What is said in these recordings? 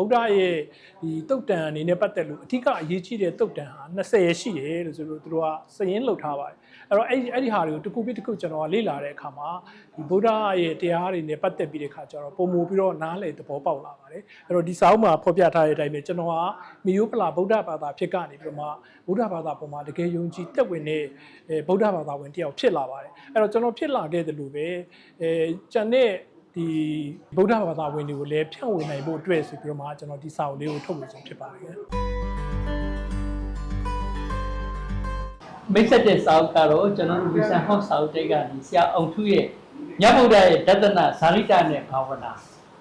ဗုဒ္ဓရဲ့ဒီတုတ်တန်အနေနဲ့ပတ်သက်လို့အထူးအရေးကြီးတဲ့တုတ်တန်ဟာ20ရှိတယ်လို့ဆိုလို့သူတို့ကစည်ရင်းလုပ်ထားပါတယ်အဲ့တော့အဲ့ဒီအဲ့ဒီဟာတွေကိုတစ်ခုပြီးတစ်ခုကျွန်တော်ကလေ့လာတဲ့အခါမှာဒီဗုဒ္ဓရဲ့တရားတွေနဲ့ပတ်သက်ပြီးတဲ့အခါကျတော့ပုံမူပြီးတော့နားလည်သဘောပေါက်လာပါတယ်အဲ့တော့ဒီစာအုပ်မှာဖော်ပြထားတဲ့အတိုင်းပဲကျွန်တော်ကမီယိုဖလာဗုဒ္ဓဘာသာဖြစ်ကနေပြီးတော့မှဗုဒ္ဓဘာသာပုံမှာတကယ်ယုံကြည်တက်ဝင်တဲ့အဲဗုဒ္ဓဘာသာဝင်တယောက်ဖြစ်လာပါတယ်အဲ့တော့ကျွန်တော်ဖြစ်လာခဲ့တယ်လို့ပဲအဲကျန်တဲ့ ဒီဗုဒ္ဓဘာသာဝင်တွေကိုလည်းဖြန့်ဝေနိုင်ဖို့အတွက်ဆိုပြီးတော့မှကျွန်တော်ဒီစာအုပ်လေးကိုထုတ်ပြန်ခြင်းဖြစ်ပါတယ်မိတ်ဆက်တဲ့စာအုပ်ကတော့ကျွန်တော်တို့ Vision House စာအုပ်တွေကဒီဆရာအောင်ထုရဲ့ညဗုဒ္ဓရဲ့ဒသနဇာရိတနဲ့ဘာဝနာ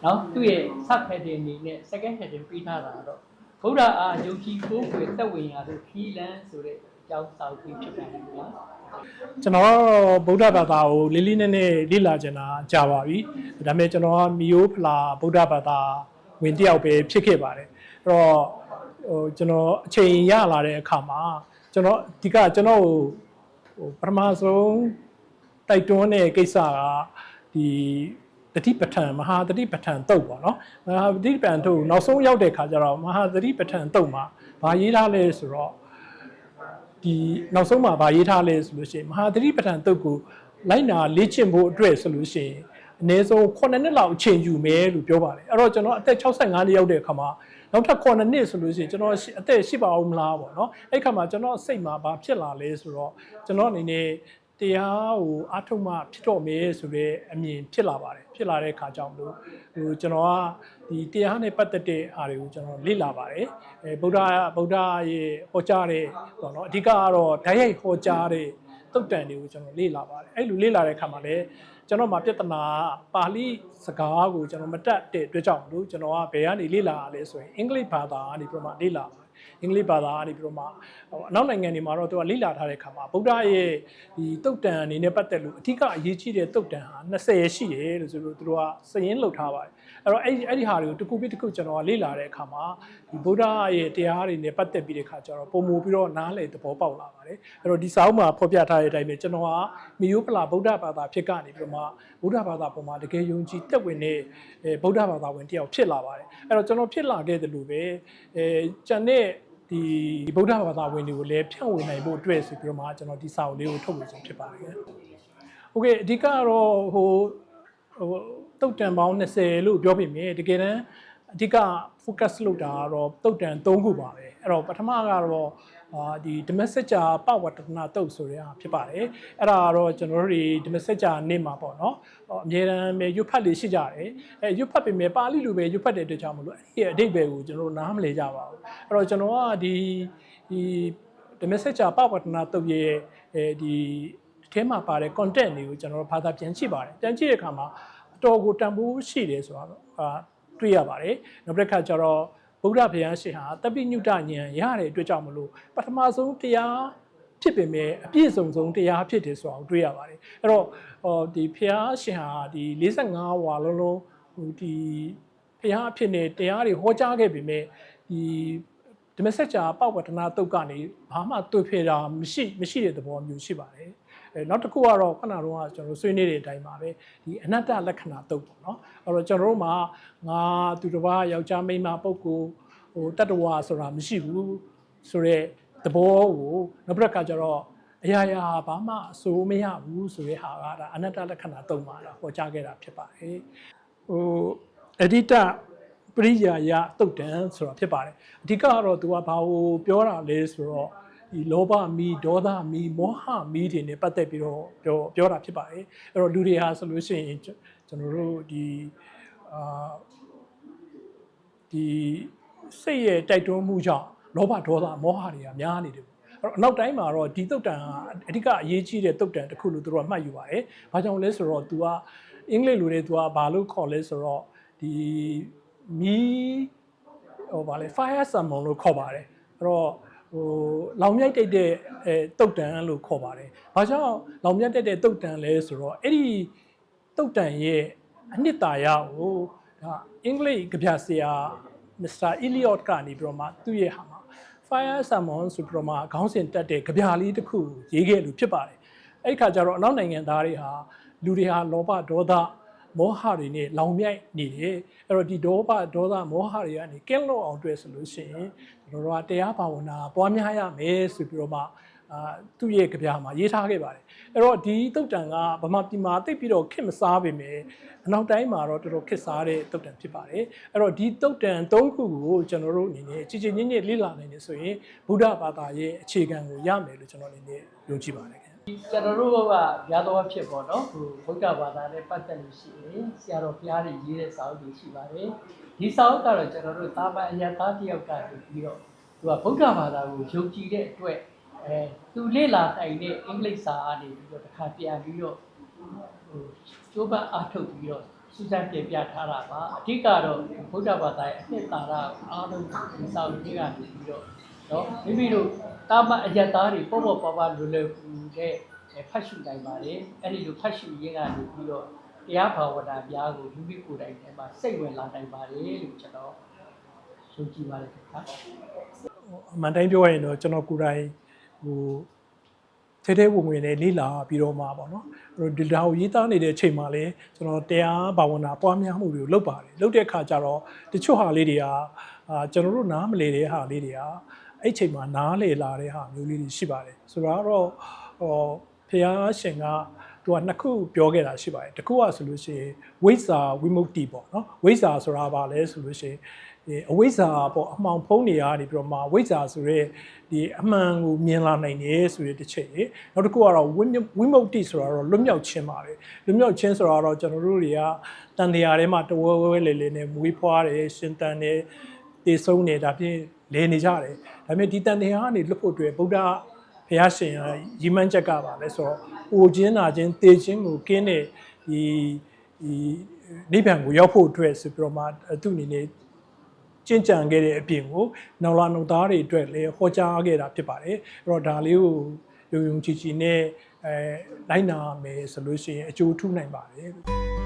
နော်သူ့ရဲ့ sub heading အနေနဲ့ second heading ပြီးထားတာတော့ဗုဒ္ဓအာယုံကြည်ကိုယ်ကိုယ်သက်ဝင်ရာသို့ခီးလန်းဆိုတဲ့ ကြောင်းစာအုပ်ကြီးဖြစ်ပါတယ်ကွာကျွန်တော်ဗုဒ္ဓဘာသာကိုလေးလေးနက်နက်လေ့လာကြတာကြာပါပြီဒါပေမဲ့ကျွန်တော်ကမီယိုဖလာဗုဒ္ဓဘာသာဝင်တယောက်ပဲဖြစ်ခဲ့ပါတယ်အဲ့တော့ဟိုကျွန်တော်အချိန်ရလာတဲ့အခါမှာကျွန်တော်ဒီကကျွန်တော်ဟိုပထမဆုံးတိုက်တွန်းတဲ့ကိစ္စကဒီတတိပဋ္ဌာန်မဟာတတိပဋ္ဌာန်တုတ်ပေါ့နော်မဟာတတိပဋ္ဌာန်တုတ်နောက်ဆုံးရောက်တဲ့ခါကျတော့မဟာတတိပဋ္ဌာန်တုတ်မှာဘာရေးထားလဲဆိုတော့ ဒီနောက်ဆုံးမှာဗာရေးထားလဲဆိုလို့ရှိရင်မဟာသတိပဋ္ဌာန်တုတ်ကိုလိုက်နာလေ့ကျင့်ဖို့အတွက်ဆိုလို့ရှိရင်အနည်းဆုံး9နှစ်လောက်အချိန်ယူမယ်လို့ပြောပါတယ်အဲ့တော့ကျွန်တော်အသက်65နှစ်ရောက်တဲ့အခါမှာနောက်ထပ်9နှစ်ဆိုလို့ရှိရင်ကျွန်တော်အသက်ရှိပါအောင်မလားပေါ့နော်အဲ့ခါမှာကျွန်တော်စိတ်မှာဘာဖြစ်လာလဲဆိုတော့ကျွန်တော်အနေနဲ့ တရားကိုအားထုတ်မှဖြစ်တော့မယ်ဆိုတဲ့အမြင်ဖြစ်လာပါတယ်ဖြစ်လာတဲ့အခါကြောင့်မလို့ဟိုကျွန်တော်ကဒီတရားနဲ့ပတ်သက်တဲ့အားတွေကိုကျွန်တော်လေ့လာပါတယ်အဲဗုဒ္ဓဗုဒ္ဓရဲ့ဟောကြားတဲ့ပေါ့နော်အဓိကကတော့ဓာတ်ရိုက်ဟောကြားတဲ့တုတ်တန်တွေကိုကျွန်တော်လေ့လာပါတယ်အဲ့လိုလေ့လာတဲ့အခါမှာလည်းကျွန်တော်မှာပြဿနာပါဠိစကားကိုကျွန်တော်မတတ်တဲ့အတွက်ကြောင့်မလို့ကျွန်တော်ကဘယ်ကနေလေ့လာရလဲဆိုရင်အင်္ဂလိပ်ဘာသာကနေပြီးတော့မှလေ့လာပါတယ် အင်္ဂလိပ်ဘာသာကနေပြီးတော့မှဟိုအနောက်နိုင်ငံတွေမှာတော့သူကလေ့လာထားတဲ့အခါမှာဗုဒ္ဓရဲ့ဒီတုတ်တန်အနေနဲ့ပတ်သက်လို့အထူးအရေးကြီးတဲ့တုတ်တန်ဟာ20ရှိတယ်လို့ဆိုလို့သူတို့ကစည်ရင်းလုပ်ထားပါတယ်အဲ့တော့အဲ့ဒီအဲ့ဒီဟာတွေကိုတစ်ခုပြီးတစ်ခုကျွန်တော်ကလေ့လာတဲ့အခါမှာဒီဗုဒ္ဓရဲ့တရားတွေနဲ့ပတ်သက်ပြီးတဲ့အခါကျတော့ပုံမူပြီးတော့နားလည်သဘောပေါက်လာပါတယ်အဲ့တော့ဒီစာအုပ်မှာဖော်ပြထားတဲ့အတိုင်းပဲကျွန်တော်ကမီယိုဖလာဗုဒ္ဓဘာသာဖြစ်ကနေပြီးတော့မှဗုဒ္ဓဘာသာပုံမှာတကယ်ယုံကြည်တက်ဝင်တဲ့အဲဗုဒ္ဓဘာသာဝင်တယောက်ဖြစ်လာပါတယ်အဲ့တော့ကျွန်တော်ဖြစ်လာခဲ့တယ်လို့ပဲအဲကျန်တဲ့ ဒီဗုဒ္ဓဘာသာဝင်တွေကိုလည်းဖြန့်ဝေနိုင်ဖို့အတွက်ဆိုပြီးတော့မှကျွန်တော်ဒီစာအုပ်လေးကိုထုတ်ဝေခြင်းဖြစ်ပါတယ်။ Okay အဓိကကတော့ဟိုဟိုတုတ်တန်ပေါင်း20လို့ပြောပြမိတယ်တကယ်တမ်းအဓိက focus လုပ်တာကတော့တုတ်တန်3ခုပါပဲအဲ့တော့ပထမကတော့ အာဒီ domestic ကြာပဝတ္တနာတုတ်ဆိုတဲ့ဟာဖြစ်ပါတယ်အဲ့ဒါကတော့ကျွန်တော်တို့တွေ domestic ကြာနေ့မှာပေါ့နော်ဟောအမြဲတမ်းပဲရွတ်ဖတ်လေးရှိကြတယ်အဲရွတ်ဖတ်ပေမဲ့ပါဠိလိုပဲရွတ်ဖတ်တဲ့အတွက်ကြောင့်မလို့အဲ့ဒီရဲ့အဓိပ္ပာယ်ကိုကျွန်တော်တို့နားမလည်ကြပါဘူးအဲ့တော့ကျွန်တော်ကဒီဒီ domestic ကြာပဝတ္တနာတုတ်ရဲ့အဲဒီအထဲမှာပါတဲ့ content တွေကိုကျွန်တော်တို့ဘာသာပြန်ကြည့်ပါတယ်ပြန်ကြည့်တဲ့အခါမှာအတော်ကိုတန်ဖိုးရှိတယ်ဆိုတော့အာတွေ့ရပါတယ်နောက်တစ်ခါကျတော့ ဗုဒ္ဓဘုရားရှင်ဟာတပိညုတဉာဏ်ရတဲ့အတွက်ကြောင့်မလို့ပထမဆုံးတရားဖြစ်ပေမဲ့အပြည့်စုံဆုံးတရားဖြစ်တယ်ဆိုတာကိုတွေ့ရပါတယ်အဲ့တော့ဟောဒီဘုရားရှင်ဟာဒီ45ဝါလုံးလုံးဟိုဒီဘုရားအဖြစ်နဲ့တရားတွေဟောကြားခဲ့ပေမဲ့ဒီဓမ္မစကြာပဝတ္တနာတုတ်ကနေဘာမှတွေ့ဖယ်တာမရှိမရှိတဲ့သဘောမျိုးရှိပါတယ် အဲနောက်တစ်ခုကတော့ခုနကတော့ကျွန်တော်ဆွေးနွေးတဲ့အတိုင်းပါပဲဒီအနတ္တလက္ခဏာတုတ်ပေါ့နော်အဲ့တော့ကျွန်တော်တို့မှာငါသူတစ်ပါးယောက်ျားမိန်းမပုဂ္ဂိုလ်ဟိုတတ္တဝါဆိုတာမရှိဘူးဆိုတော့သဘောကိုနောက်တစ်ခါကျတော့အရာရာဘာမှအစိုးမရဘူးဆိုတဲ့ဟာကဒါအနတ္တလက္ခဏာတုံးပါတာဟောကြားခဲ့တာဖြစ်ပါတယ်ဟိုအဒိတပရိယာယတုတ်တန်ဆိုတာဖြစ်ပါတယ်အဓိကကတော့သူကဘာကိုပြောတာလဲဆိုတော့ ဒီလောဘမီဒေါသမီမောဟမီတွေနဲ့ပတ်သက်ပြီးတော့ပြောပြောတာဖြစ်ပါတယ်အဲ့တော့လူတွေဟာဆိုလို့ရှိရင်ကျွန်တော်တို့ဒီအာဒီစိတ်ရဲ့တိုက်တွန်းမှုကြောင့်လောဘဒေါသမောဟတွေကများနေတယ်အဲ့တော့အနောက်တိုင်းမှာတော့ဒီတုတ်တန်ကအဓိကအရေးကြီးတဲ့တုတ်တန်တစ်ခုလို့သူတို့ကမှတ်ယူပါတယ်။ဘာကြောင့်လဲဆိုတော့ तू ကအင်္ဂလိပ်လိုတွေ तू ကဘာလို့ခေါ်လဲဆိုတော့ဒီမီးဟိုဗာလဲ fire summon လို့ခေါ်ပါတယ်အဲ့တော့ ဟိုလောင်မြိုက်တိတ်တဲ့အဲတုတ်တန်လို့ခေါ်ပါတယ်။ဘာကြောင့်လောင်မြိုက်တိတ်တဲ့တုတ်တန်လဲဆိုတော့အဲ့ဒီတုတ်တန်ရဲ့အနှစ်သာရကိုဒါအင်္ဂလိပ်ကြပြဆရာမစ္စတာအီလီယော့ကနေပြီးတော့မှသူ့ရဲ့ဟာမှာ fire summon ဆိုပြီးတော့မှခေါင်းစဉ်တက်တဲ့ကြပြလေးတစ်ခုရေးခဲ့လို့ဖြစ်ပါတယ်။အဲ့ဒီခါကျတော့အနောက်နိုင်ငံသားတွေဟာလူတွေဟာလောဘဒေါသ မောဟတွေနဲ့လောင်မြိုက်နေတယ်အဲ့တော့ဒီဒေါဘဒေါသမောဟတွေကနေကင်းလွတ်အောင်တွေ့ဆိုလို့ရှိရင်ကျွန်တော်တို့ကတရားဘာဝနာပွားများရမယ်ဆိုပြီးတော့မှအာသူ့ရဲ့ကြပြာမှာရေးထားခဲ့ပါတယ်အဲ့တော့ဒီတုတ်တန်ကဗမာပြည်မှာတိတ်ပြီးတော့ခစ်မစားပေမဲ့အနောက်တိုင်းမှာတော့တော်တော်ခစ်စားတဲ့တုတ်တန်ဖြစ်ပါတယ်အဲ့တော့ဒီတုတ်တန်၃ခုကိုကျွန်တော်တို့အနေနဲ့ကြည်ကြည်ညင်ညင်လေ့လာနိုင်နေဆိုရင်ဗုဒ္ဓဘာသာရဲ့အခြေခံကိုရမယ်လို့ကျွန်တော်အနေနဲ့ယုံကြည်ပါတယ်ခင်ဗျ ကျွန်တော်တို့ကဗျာတော်ဖြစ်ပေါ့နော်ဟိုဗုဒ္ဓဘာသာနဲ့ပတ်သက်လို့ရှိရင်ဆရာတော်ဘုရားတွေရေးတဲ့စာအုပ်တွေရှိပါတယ်ဒီစာအုပ်ကတော့ကျွန်တော်တို့တာမန်အရသားတယောက်ကနေပြီးတော့သူကဗုဒ္ဓဘာသာကိုယုံကြည်တဲ့အတွက်အဲသူလေ့လာနိုင်တဲ့အင်္ဂလိပ်စာအနေပြီးတော့တစ်ခါပြန်ပြီးတော့ဟိုကျိုးပန်းအားထုတ်ပြီးတော့စူးစမ်းပြင်ပြထားတာပါအဓိကတော့ဗုဒ္ဓဘာသာရဲ့အနှစ်သာရအားလုံးဒီစာအုပ်တွေကနေပြီးတော့ နော်မိမိတို့တာမန်အရသားတွေပေါ့ပေါ့ပါပါလွယ်လွယ်ကူတဲ့အဲဖတ်ရှုနိုင်ပါတယ်အဲ့ဒီလိုဖတ်ရှုရင်းကနေပြီးတော့တရားဘာဝနာများကိုမိမိကိုယ်တိုင်ထဲမှာစိတ်ဝင်လာနိုင်ပါတယ်လို့ကျွန်တော်ယုံကြည်ပါတယ်ခင်ဗျာအမှန်တိုင်းပြောရရင်တော့ကျွန်တော်ကိုယ်တိုင်ဟိုထဲထဲဝင်ဝင်နဲ့လေ့လာပြီးတော့မှပေါ့နော်အဲ့တော့ဒီဒါကိုရေးသားနေတဲ့အချိန်မှာလည်းကျွန်တော်တရားဘာဝနာပွားများမှုတွေကိုလုပ်ပါတယ်လုပ်တဲ့အခါကျတော့တချို့ဟာလေးတွေကအာကျွန်တော်တို့နားမလည်တဲ့ဟာလေးတွေက အဲ့ချိန်မှာနားလည်လာတဲ့ဟာမျိုးလေးတွေရှိပါတယ်ဆိုတော့ဟောဖះရှင်ကသူကနှစ်ခုပြောခဲ့တာရှိပါတယ်တစ်ခုကဆိုလို့ရှိရင်ဝိဇ္ဇာဝိမု ക്തി ပေါ့နော်ဝိဇ္ဇာဆိုတာဘာလဲဆိုလို့ရှိရင် ဒီအဝိဇ္ဇာပေါ့အမှောင်ဖုံးနေရနေပြီးတော့မှဝိဇ္ဇာဆိုရဲဒီအမှန်ကိုမြင်လာနိုင်တယ်ဆိုတဲ့တစ်ချက်ရေနောက်တစ်ခုကတော့ဝိညဝိမု ക്തി ဆိုတာတော့လွတ်မြောက်ခြင်းပါပဲလွတ်မြောက်ခြင်းဆိုတာတော့ကျွန်တော်တို့တွေကတန်တရားထဲမှာတဝဲဝဲလေလေနဲ့မွေးဖွားတယ်ရှင်တန်တယ်တည်ဆုံးတယ်ဒါဖြင့် လဲနေကြတယ်ဒါပေမဲ့ဒီတန်တရားကနေလွတ်ဖို့အတွက်ဗုဒ္ဓဘုရားရှင်ကရီမန်းချက်ကပါလဲဆိုတော့အိုခြင်းနာခြင်းတေခြင်းကိုကင်းတဲ့ဒီဒီနိဗ္ဗာန်ကိုရောက်ဖို့အတွက်ဆိုပြီးတော့မှသူ့အနေနဲ့ကျင့်ကြံခဲ့တဲ့အပြင်ကိုနောင်လာနှုတ်သားတွေအတွက်လည်းဟောကြားခဲ့တာဖြစ်ပါတယ်အဲ့တော့ဒါလေးကိုယုံယုံကြည်ကြည်နဲ့အဲလိုက်နာမယ်ဆိုလို့ရှိရင်အကျိုးထူးနိုင်ပါတယ်